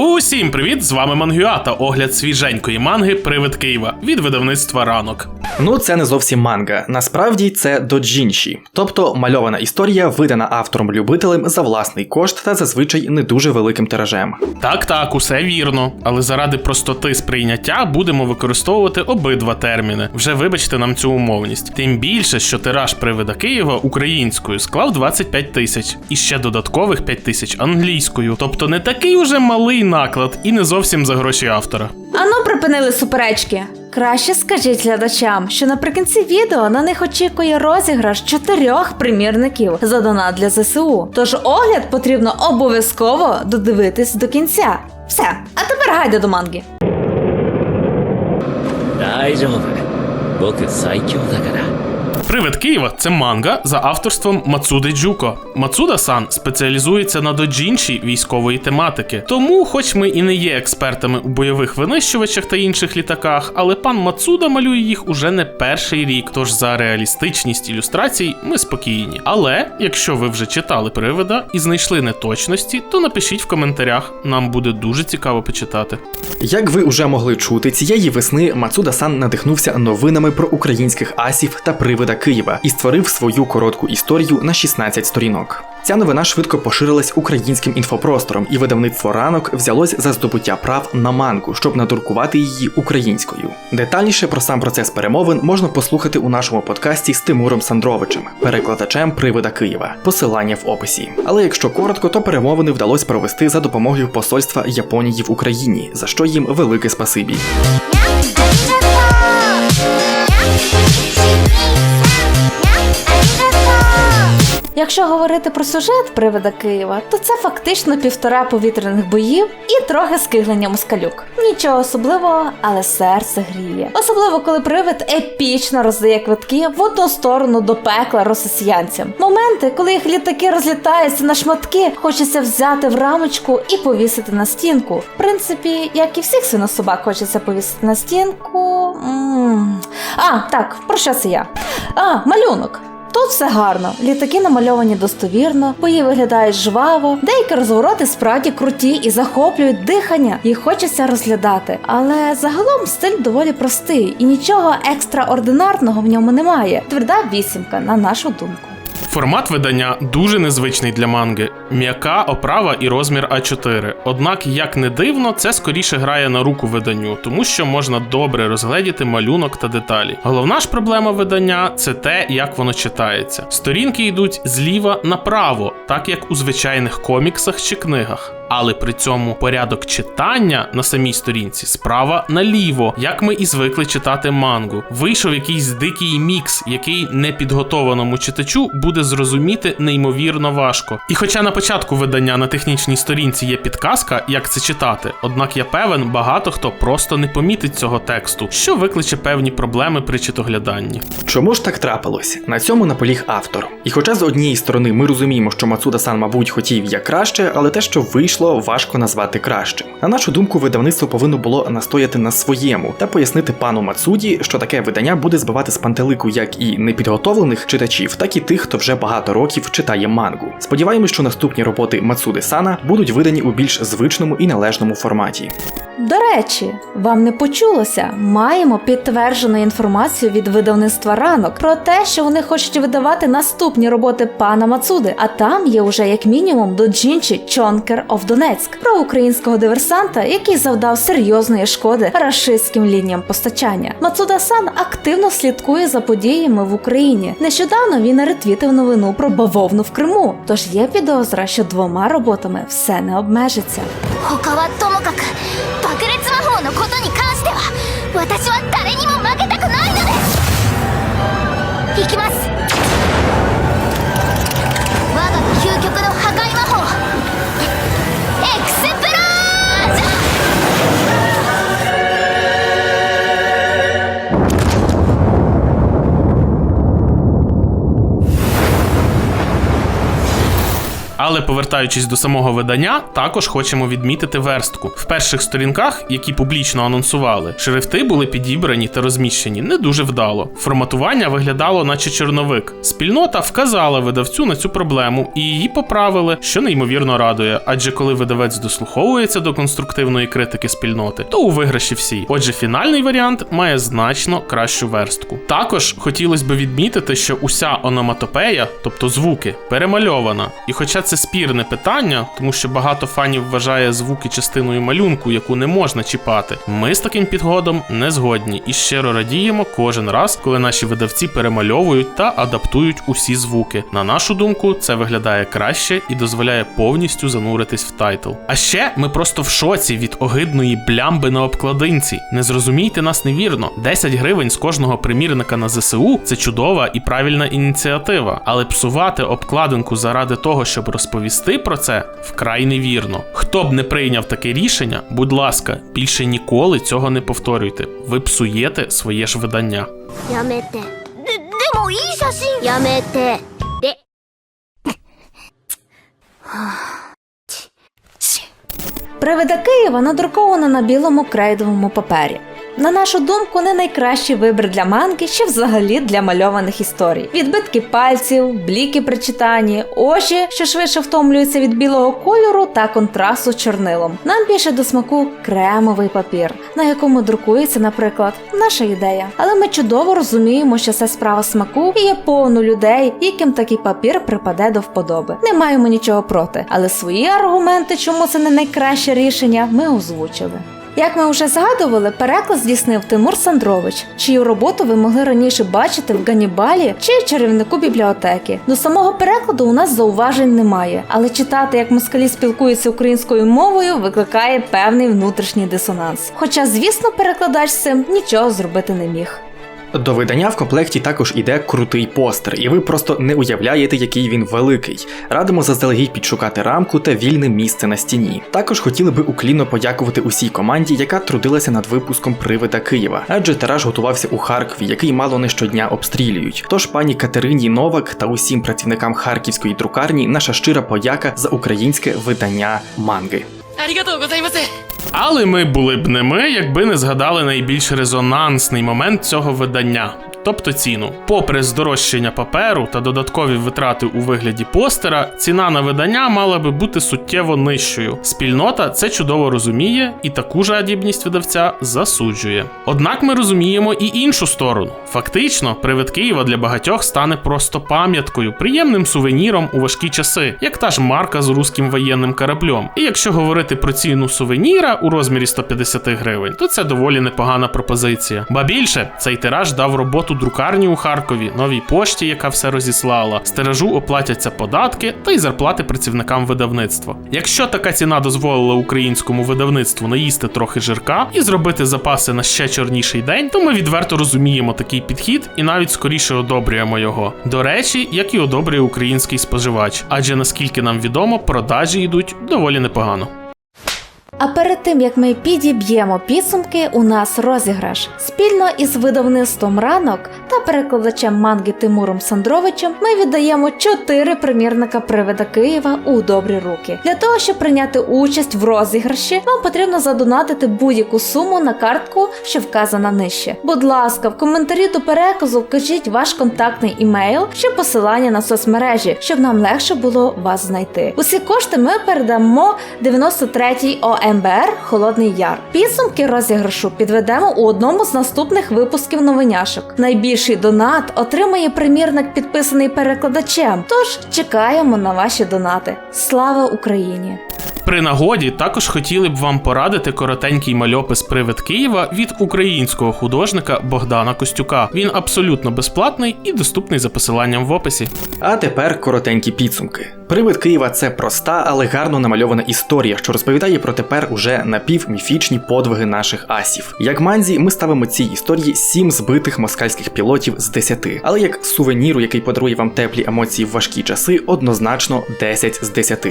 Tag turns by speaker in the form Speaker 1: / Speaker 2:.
Speaker 1: Ooh! Усім привіт! З вами Мангюа та огляд свіженької манги Привид Києва від видавництва ранок.
Speaker 2: Ну, це не зовсім манга. Насправді це доджінші, тобто мальована історія, видана автором-любителем за власний кошт та зазвичай не дуже великим тиражем.
Speaker 1: Так, так, усе вірно. Але заради простоти сприйняття будемо використовувати обидва терміни. Вже вибачте нам цю умовність. Тим більше, що тираж привида Києва українською склав 25 тисяч і ще додаткових 5 тисяч англійською. Тобто не такий уже малий наклад і не зовсім за гроші автора.
Speaker 3: Ану, припинили суперечки. Краще скажіть глядачам, що наприкінці відео на них очікує розіграш чотирьох примірників за донат для ЗСУ. Тож огляд потрібно обов'язково додивитись до кінця. Все, а тепер гайде до манги.
Speaker 4: 大丈夫僕最強だから
Speaker 1: Привид Києва це манга за авторством Мацуди Джуко. Мацуда Сан спеціалізується на доджінші військової тематики. Тому, хоч ми і не є експертами у бойових винищувачах та інших літаках, але пан Мацуда малює їх уже не перший рік. Тож за реалістичність ілюстрацій ми спокійні. Але якщо ви вже читали привида і знайшли неточності, то напишіть в коментарях. Нам буде дуже цікаво почитати.
Speaker 2: Як ви уже могли чути, цієї весни Мацуда Сан надихнувся новинами про українських асів та привида Києва і створив свою коротку історію на 16 сторінок. Ця новина швидко поширилась українським інфопростором, і видавництво ранок взялось за здобуття прав на мангу, щоб надрукувати її українською. Детальніше про сам процес перемовин можна послухати у нашому подкасті з Тимуром Сандровичем, перекладачем привида Києва. Посилання в описі. Але якщо коротко, то перемовини вдалося провести за допомогою посольства Японії в Україні, за що їм велике спасибі.
Speaker 3: Якщо говорити про сюжет привида Києва, то це фактично півтора повітряних боїв і трохи скиглення москалюк. Нічого особливого, але серце гріє. Особливо коли привид епічно роздає квитки в одну сторону до пекла росіянцям. Моменти, коли їх літаки розлітаються на шматки, хочеться взяти в рамочку і повісити на стінку. В принципі, як і всіх свинособак хочеться повісити на стінку. М. А, так, про що це я? А, малюнок. Тут все гарно, літаки намальовані достовірно, бої виглядають жваво, деякі розвороти справді круті і захоплюють дихання, їх хочеться розглядати. Але загалом стиль доволі простий і нічого екстраординарного в ньому немає. Тверда вісімка, на нашу думку.
Speaker 1: Формат видання дуже незвичний для манги. М'яка оправа і розмір А4. Однак, як не дивно, це скоріше грає на руку виданню, тому що можна добре розгледіти малюнок та деталі. Головна ж проблема видання це те, як воно читається. Сторінки йдуть зліва направо, так як у звичайних коміксах чи книгах. Але при цьому порядок читання на самій сторінці справа наліво, як ми і звикли читати мангу. Вийшов якийсь дикий мікс, який непідготованому читачу буде зрозуміти неймовірно важко. І хоча на початку видання на технічній сторінці є підказка, як це читати, однак я певен, багато хто просто не помітить цього тексту, що викличе певні проблеми при читогляданні.
Speaker 2: Чому ж так трапилось? На цьому наполіг автор. І хоча з однієї сторони ми розуміємо, що Мацуда Сан, мабуть, хотів як краще, але те, що вийшло, важко назвати кращим. На нашу думку, видавництво повинно було настояти на своєму та пояснити пану Мацуді, що таке видання буде збивати з пантелику як і непідготовлених читачів, так і тих, хто вже багато років читає мангу. Сподіваємось, що наступні роботи Мацуди Сана будуть видані у більш звичному і належному форматі.
Speaker 3: До речі, вам не почулося? Маємо підтверджену інформацію від видавництва ранок про те, що вони хочуть видавати наступні роботи пана Мацуди. А там є уже як мінімум доджінші Чонкер of Донецьк про українського диверсанта, який завдав серйозної шкоди рашистським лініям постачання. Мацуда Сан активно слідкує за подіями в Україні. Нещодавно він ретвітив новину про бавовну в Криму. Тож є підозра, що двома роботами все не обмежиться.
Speaker 5: 爆裂魔法のことに関しては私は誰にも負けたくないのです。行きます。
Speaker 1: Але повертаючись до самого видання, також хочемо відмітити верстку. В перших сторінках, які публічно анонсували, шрифти були підібрані та розміщені не дуже вдало. Форматування виглядало, наче чорновик. Спільнота вказала видавцю на цю проблему і її поправили, що неймовірно радує. Адже коли видавець дослуховується до конструктивної критики спільноти, то у виграші всі. Отже, фінальний варіант має значно кращу верстку. Також хотілося б відмітити, що уся ономатопея, тобто звуки, перемальована. І хоча це спірне питання, тому що багато фанів вважає звуки частиною малюнку, яку не можна чіпати, ми з таким підходом не згодні і щиро радіємо кожен раз, коли наші видавці перемальовують та адаптують усі звуки. На нашу думку, це виглядає краще і дозволяє повністю зануритись в тайтл. А ще ми просто в шоці від огидної блямби на обкладинці. Не зрозумійте нас невірно. 10 гривень з кожного примірника на ЗСУ це чудова і правильна ініціатива, але псувати обкладинку заради того, щоб розповісти про це вкрай невірно. Хто б не прийняв таке рішення, будь ласка, більше ніколи цього не повторюйте. Ви псуєте своє ж видання.
Speaker 5: Ямете. Ямете.
Speaker 3: Привида Києва надрукована на білому крейдовому папері. На нашу думку, не найкращий вибір для манги, чи взагалі для мальованих історій. Відбитки пальців, бліки при читанні, очі, що швидше втомлюються від білого кольору та контрасту з чорнилом. Нам більше до смаку кремовий папір, на якому друкується, наприклад, наша ідея. Але ми чудово розуміємо, що це справа смаку і є повно людей, яким такий папір припаде до вподоби. Не маємо нічого проти, але свої аргументи, чому це не найкраще рішення, ми озвучили. Як ми вже згадували, переклад здійснив Тимур Сандрович, чию роботу ви могли раніше бачити в Ганібалі чи чарівнику бібліотеки. До самого перекладу у нас зауважень немає, але читати, як москалі спілкуються українською мовою, викликає певний внутрішній дисонанс. Хоча, звісно, перекладач цим нічого зробити не міг.
Speaker 2: До видання в комплекті також іде крутий постер, і ви просто не уявляєте, який він великий. Радимо заздалегідь підшукати рамку та вільне місце на стіні. Також хотіли би уклінно подякувати усій команді, яка трудилася над випуском привида Києва, адже тираж готувався у Харкові, який мало не щодня обстрілюють. Тож пані Катерині Новак та усім працівникам харківської друкарні наша щира подяка за українське видання манги.
Speaker 6: Арігато, гозаймасе!
Speaker 1: Але ми були б не ми, якби не згадали найбільш резонансний момент цього видання. Тобто ціну. Попри здорожчання паперу та додаткові витрати у вигляді постера, ціна на видання мала би бути суттєво нижчою. Спільнота це чудово розуміє і таку жадібність видавця засуджує. Однак ми розуміємо і іншу сторону. Фактично, привид Києва для багатьох стане просто пам'яткою, приємним сувеніром у важкі часи, як та ж марка з руським воєнним кораблем. І якщо говорити про ціну сувеніра у розмірі 150 гривень, то це доволі непогана пропозиція. Ба більше цей тираж дав роботу друкарні у Харкові, новій пошті, яка все розіслала. Стережу оплатяться податки та й зарплати працівникам видавництва. Якщо така ціна дозволила українському видавництву наїсти трохи жирка і зробити запаси на ще чорніший день, то ми відверто розуміємо такий підхід і навіть скоріше одобрюємо його. До речі, як і одобрює український споживач, адже наскільки нам відомо, продажі йдуть доволі непогано.
Speaker 3: А перед тим як ми підіб'ємо підсумки, у нас розіграш. Спільно із видавництвом ранок та перекладачем манги Тимуром Сандровичем ми віддаємо 4 примірника привида Києва у добрі руки. Для того, щоб прийняти участь в розіграші, вам потрібно задонатити будь-яку суму на картку, що вказана нижче. Будь ласка, в коментарі до переказу вкажіть ваш контактний імейл чи посилання на соцмережі, щоб нам легше було вас знайти. Усі кошти ми передамо 93-й ОМБР Холодний Яр. Підсумки розіграшу підведемо у одному з наступних випусків новиняшок. Найбільший донат отримає примірник, підписаний перекладачем. Тож чекаємо на ваші донати. Слава Україні!
Speaker 1: При нагоді також хотіли б вам порадити коротенький мальопис Привид Києва від українського художника Богдана Костюка. Він абсолютно безплатний і доступний за посиланням в описі.
Speaker 2: А тепер коротенькі підсумки. Привид Києва це проста, але гарно намальована історія, що розповідає про тепер уже напівміфічні подвиги наших асів. Як манзі, ми ставимо цій історії 7 збитих москальських пілотів з 10, але як сувеніру, який подарує вам теплі емоції в важкі часи, однозначно 10 з 10.